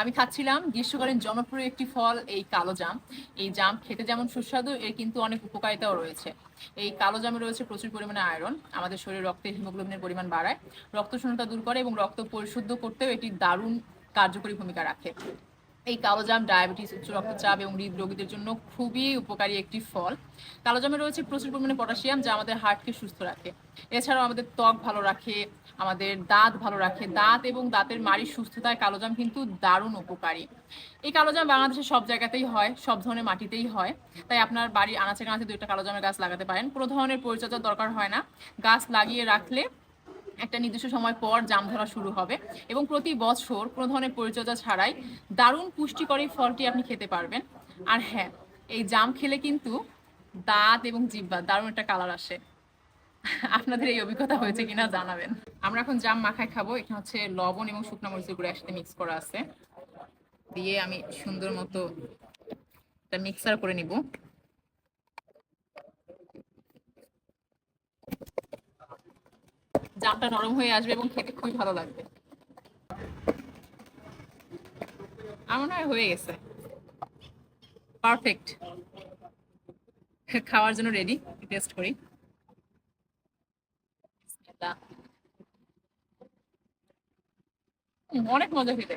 আমি খাচ্ছিলাম গ্রীষ্মকালীন জনপ্রিয় একটি ফল, এই কালো জাম। এই জাম খেতে যেমন সুস্বাদু, এর কিন্তু অনেক উপকারিতাও রয়েছে। এই কালো জামে রয়েছে প্রচুর পরিমাণে আয়রন। আমাদের শরীরে রক্তে হিমোগ্লোবিনের পরিমাণ বাড়ায় রক্ত শূন্যতা দূর করে এবং রক্ত পরিশুদ্ধ করতেও এটি দারুণ কার্যকরী ভূমিকা রাখে। এই কালোজাম ডায়াবেটিস, উচ্চ রক্তচাপ এবং হৃদরোগীদের জন্য খুবই উপকারী একটি ফল। কালোজামে রয়েছে প্রচুর পরিমাণে পটাশিয়াম, যা আমাদের হার্টকে সুস্থ রাখে। এছাড়াও আমাদের ত্বক ভালো রাখে, আমাদের দাঁত ভালো রাখে। দাঁত এবং দাঁতের মাড়ির সুস্থতায় কালোজাম কিন্তু দারুণ উপকারী। এই কালোজাম বাংলাদেশের সব জায়গাতেই হয়, সব ধরনের মাটিতেই হয়। তাই আপনার বাড়ির আনাচে কানাচে দুইটা কালোজামের গাছ লাগাতে পারেন। কোনো ধরনের পরিচর্যার দরকার হয় না। গাছ লাগিয়ে রাখলে একটা নির্দিষ্ট সময় পর জাম ধরা শুরু হবে এবং প্রতি বছর কোনো ধরনের পরিচর্যা ছাড়াই দারুণ পুষ্টিকর ফলটি আপনি খেতে পারবেন। আর হ্যাঁ এই জাম খেলে কিন্তু দাঁত এবং জিব্বা দারুণ একটা কালার আসে। আপনাদের এই অভিজ্ঞতা হয়েছে কিনা জানাবেন। আমরা এখন জাম মাখায় খাব। এখানে হচ্ছে লবণ এবং শুকনো মরিচের গুঁড়ো একসাথে মিক্স করা আছে। দিয়ে আমি সুন্দর মতো মিক্সার করে নিব। জামটা নরম হয়ে আসবে এবং খেতে খুবই ভালো লাগবে। আমার না হয় গেছে। পারফেক্ট খাওয়ার জন্য রেডি টেস্ট করি। অনেক মজা খেতে।